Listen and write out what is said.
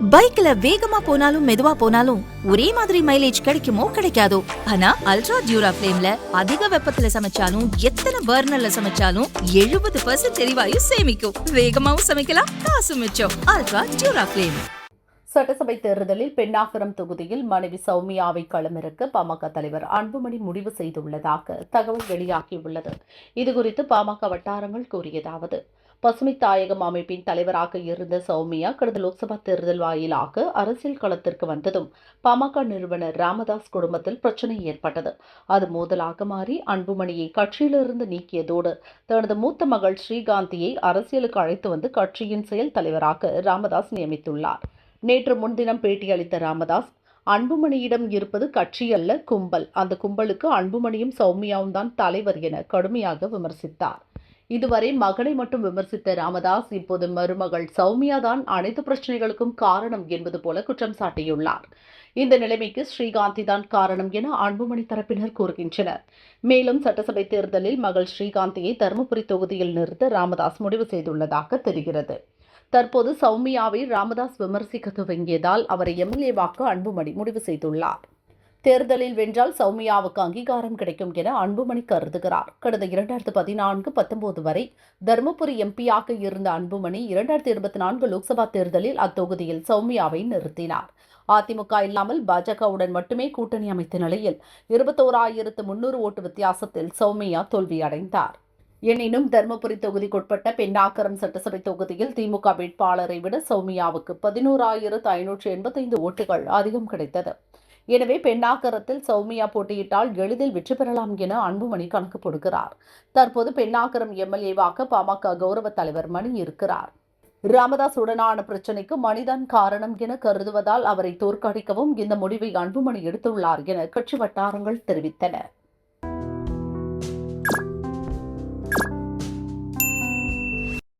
பைக்ல வேகமா போனாலும் மெதுவா போனாலும் ஒரே மாதிரி மைலேஜ் கிடைக்குமோ கிடைக்காதோ? ஆனா அல்ட்ரா டியூரா ஃபிளேம்ல அதிக வெப்பத்துல சமைச்சாலும் எத்தனை பர்னர்ல சமைச்சாலும் எழுபது பர்சன்ட் எரிவாயு சேமிக்கும். வேகமாவும் சமைக்கலாம் காசு மிச்சம். அல்ட்ரா டியூரா ஃபிளேம் சட்டசபை தேர்தலில் பெண்ணாகரம் தொகுதியில் மனைவி சௌமியாவை களமிறக்க பாமக தலைவர் அன்புமணி முடிவு செய்துள்ளதாக தகவல் வெளியாகியுள்ளது. இதுகுறித்து பாமக வட்டாரங்கள் கூறியதாவது பசுமை தாயகம் அமைப்பின் தலைவராக இருந்த சௌமியா கடந்த லோக்சபா தேர்தல் வாயிலாக அரசியல் களத்திற்கு வந்ததும் பாமக நிறுவனர் ராமதாஸ் குடும்பத்தில் பிரச்சனை ஏற்பட்டது. அது மோதலாக மாறி அன்புமணியை கட்சியிலிருந்து நீக்கியதோடு தனது மூத்த மகள் ஸ்ரீகாந்தியை அரசியலுக்கு அழைத்து வந்து கட்சியின் செயல் தலைவராக ராமதாஸ் நியமித்துள்ளார். நேற்று முன்தினம் பேட்டியளித்த ராமதாஸ் அன்புமணியிடம் இருப்பது கட்சி அல்ல கும்பல். அந்த கும்பலுக்கு அன்புமணியும் சௌமியாவும் தான் தலைவர் என கடுமையாக விமர்சித்தார். இதுவரை மகனை மட்டும் விமர்சித்த ராமதாஸ் இப்போது மருமகள் சௌமியா தான் அனைத்து பிரச்சனைகளுக்கும் காரணம் என்பது போல குற்றம் சாட்டியுள்ளார். இந்த நிலைமைக்கு ஸ்ரீகாந்தி தான் காரணம் என அன்புமணி தரப்பினர் கூறுகின்றனர். மேலும் சட்டசபை தேர்தலில் மகள் ஸ்ரீகாந்தியை தருமபுரி தொகுதியில் நிறுத்த ராமதாஸ் முடிவு செய்துள்ளதாக தெரிகிறது. தற்போது சௌமியாவை ராமதாஸ் விமர்சிக்க துவங்கியதால் அவரை எம்எல்ஏவாக்க அன்புமணி முடிவு செய்துள்ளார். தேர்தலில் வென்றால் சௌமியாவுக்கு அங்கீகாரம் கிடைக்கும் என அன்புமணி கருதுகிறார். கடந்த இரண்டாயிரத்து பதினான்கு பத்தொன்பது வரை தருமபுரி எம்பியாக இருந்த அன்புமணி இரண்டாயிரத்தி இருபத்தி நான்கு லோக்சபா தேர்தலில் அத்தொகுதியில் சௌமியாவை நிறுத்தினார். அதிமுக இல்லாமல் பாஜகவுடன் மட்டுமே கூட்டணி அமைத்த நிலையில் இருபத்தோராயிரத்து முன்னூறு ஓட்டு வித்தியாசத்தில் சௌமியா தோல்வியடைந்தார். எனினும் தருமபுரி தொகுதிக்குட்பட்ட பெண்ணாக்கரம் சட்டசபை தொகுதியில் திமுக வேட்பாளரை விட சௌமியாவுக்கு பதினோராயிரத்து ஐநூற்று எண்பத்தைந்து ஓட்டுகள் அதிகம் கிடைத்தது. எனவே பெண்ணாகரத்தில் சௌமியா போட்டியிட்டால் எளிதில் வெற்றி பெறலாம் என அன்புமணி கணக்கு போடுகிறார் தற்போது பெண்ணாகரம் எம்எல்ஏவாக பாமக கௌரவ தலைவர் மணி இருக்கிறார். ராமதாஸ் உடனான பிரச்சினைக்கு மணிதான் காரணம் என கருதுவதால் அவரை தோற்கடிக்கவும் இந்த முடிவை அன்புமணி எடுத்துள்ளார் என கட்சி வட்டாரங்கள் தெரிவித்தன.